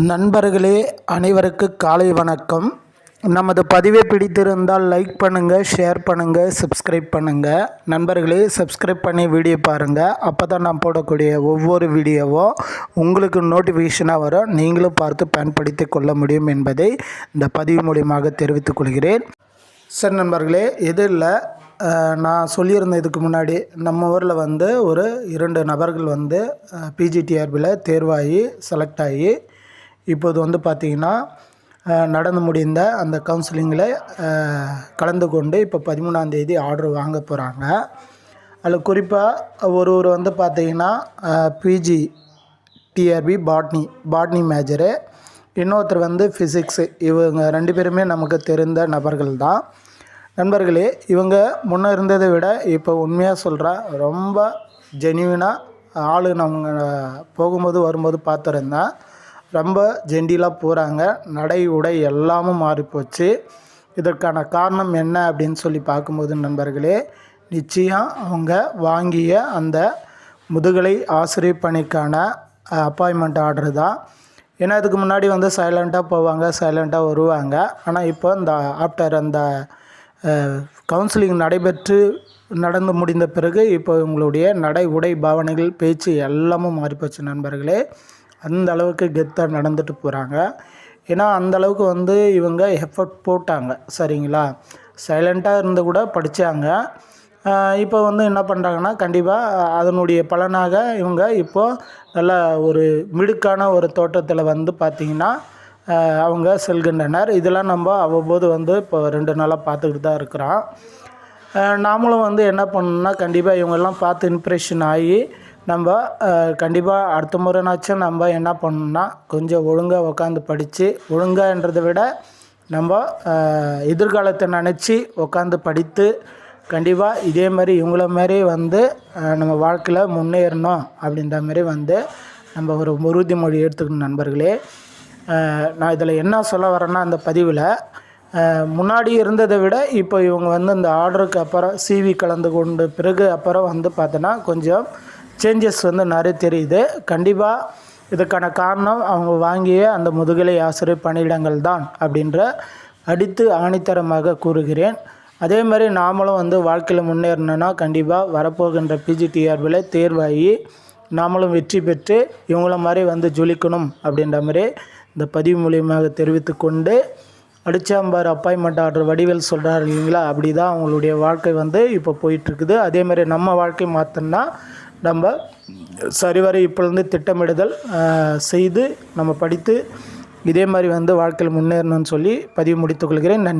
நண்பர்களே அனைவருக்கு காலை வணக்கம். நமது பதிவை பிடித்திருந்தால் லைக் பண்ணுங்கள் ஷேர் பண்ணுங்கள் சப்ஸ்கிரைப் பண்ணுங்கள் நண்பர்களே சப்ஸ்கிரைப் பண்ணி வீடியோ பாருங்கள் அப்போ தான் நான் போடக்கூடிய ஒவ்வொரு வீடியோவும் உங்களுக்கு நோட்டிஃபிகேஷனாக வரும். நீங்களும் பார்த்து பயன்படுத்தி கொள்ள முடியும் என்பதை இந்த பதிவு மூலியமாக தெரிவித்துக் கொள்கிறேன். சரி நண்பர்களே எது இல்லை? நான் சொல்லியிருந்த இதுக்கு முன்னாடி நம்ம ஊரில் வந்து ஒரு இரண்டு நபர்கள் வந்து பிஜிடிஆர்பியில் தேர்வாகி செலக்ட் ஆகி இப்போது வந்து பார்த்திங்கன்னா நடந்து முடிந்த அந்த கவுன்சிலிங்கில் கலந்து கொண்டு இப்போ பதிமூணாம் தேதி ஆர்டர் வாங்க போகிறாங்க அதில் குறிப்பாக ஒருவர் வந்து பார்த்திங்கன்னா PG TRB botany botany major இன்னொருத்தர் வந்து ஃபிசிக்ஸு இவங்க ரெண்டு பேருமே நமக்கு தெரிந்த நபர்கள் தான். நண்பர்களே இவங்க முன்னே இருந்ததை விட இப்போ உண்மையாக சொல்கிறேன் ரொம்ப ஜென்யூனாக ஆளு நம்ம போகும்போது வரும்போது பார்த்துருந்தேன் ரொம்ப ஜென்டிலாக போகிறாங்க நடை உடை எல்லாமும் மாறிப்போச்சு. இதற்கான காரணம் என்ன அப்படின்னு சொல்லி பார்க்கும்போது நண்பர்களே நிச்சயம் அவங்க வாங்கிய அந்த முதுகலை ஆசிரியர் பணிக்கான அப்பாயின்மெண்ட் ஆர்டர் தான். ஏன்னா இதுக்கு முன்னாடி வந்து சைலண்ட்டாக போவாங்க சைலண்ட்டாக வருவாங்க. ஆனால் இப்போ இந்த ஆஃப்டர் அந்த கவுன்சிலிங் நடைபெற்று நடந்து முடிந்த பிறகு இப்போ உங்களுடைய நடை உடை பாவனைகள் பேச்சு எல்லாமும் மாறிப்போச்சு நண்பர்களே. அந்த அளவுக்கு கெத்தாக நடந்துட்டு போகிறாங்க ஏன்னா அந்த அளவுக்கு வந்து இவங்க எஃபர்ட் போட்டாங்க. சரிங்களா? சைலண்ட்டாக இருந்து கூட படித்தாங்க இப்போ வந்து என்ன பண்ணுறாங்கன்னா கண்டிப்பாக அதனுடைய பலனாக இவங்க இப்போது நல்ல ஒரு மிடுக்கான ஒரு தோட்டத்தில் வந்து பார்த்திங்கன்னா அவங்க செல்கின்றனர். இதெல்லாம் நம்ம அவ்வப்போது வந்து இப்போ ரெண்டு நாளாக பார்த்துக்கிட்டு தான் இருக்கிறோம். நாமளும் வந்து என்ன பண்ணணும்னா கண்டிப்பாக இவங்கெல்லாம் பார்த்து இம்ப்ரெஷன் ஆகி நம்ம கண்டிப்பாக அடுத்த முறைனாச்சும் நம்ம என்ன பண்ணணும்னா கொஞ்சம் ஒழுங்காக உட்காந்து படித்து ஒழுங்கான்றதை விட நம்ம எதிர்காலத்தை நினச்சி உட்காந்து படித்து கண்டிப்பாக இதே மாதிரி இவங்கள மாதிரி வந்து நம்ம வாழ்க்கையில் முன்னேறணும் அப்படின்ற மாதிரி வந்து நம்ம ஒரு உறுதிமொழி எடுத்துக்கணும் நண்பர்களே. நான் இதில் என்ன சொல்ல வரேன்னா அந்த பதிவில் முன்னாடி இருந்ததை விட இப்போ இவங்க வந்து இந்த ஆர்டருக்கு அப்புறம் சிவி கலந்து கொண்டு பிறகு அப்புறம் வந்து பார்த்தோன்னா கொஞ்சம் சேஞ்சஸ் வந்து நிறைய தெரியுது. கண்டிப்பாக இதுக்கான காரணம் அவங்க வாங்கிய அந்த முதுகலை ஆசிரியர் பணியிடங்கள் தான் அப்படின்ற அடித்து ஆணித்தரமாக கூறுகிறேன். அதே மாதிரி நாமளும் வந்து வாழ்க்கையில் முன்னேறணும்னா கண்டிப்பாக வரப்போகின்ற பிஜிடிஆர்பில் தேர்வாகி நாமளும் வெற்றி பெற்று இவங்கள மாதிரி வந்து ஜொலிக்கணும் அப்படின்ற மாதிரி இந்த பதிவு மூலியமாக தெரிவித்து கொண்டு அடிச்சாம்பார் அப்பாயின்மெண்ட் ஆர்டர் வடிவேல் சொல்கிறார் இல்லைங்களா? அப்படி தான் அவங்களுடைய வாழ்க்கை வந்து இப்போ போயிட்டுருக்குது அதே மாதிரி நம்ம வாழ்க்கை மாற்றோம்னா நம்ம சரிவர இப்பொழுது திட்டமிடுதல் செய்து நம்ம படித்து இதே மாதிரி வந்து வாழ்க்கையில் முன்னேறணும்னு சொல்லி பதிவு முடித்துக்கொள்கிறேன் நன்றி.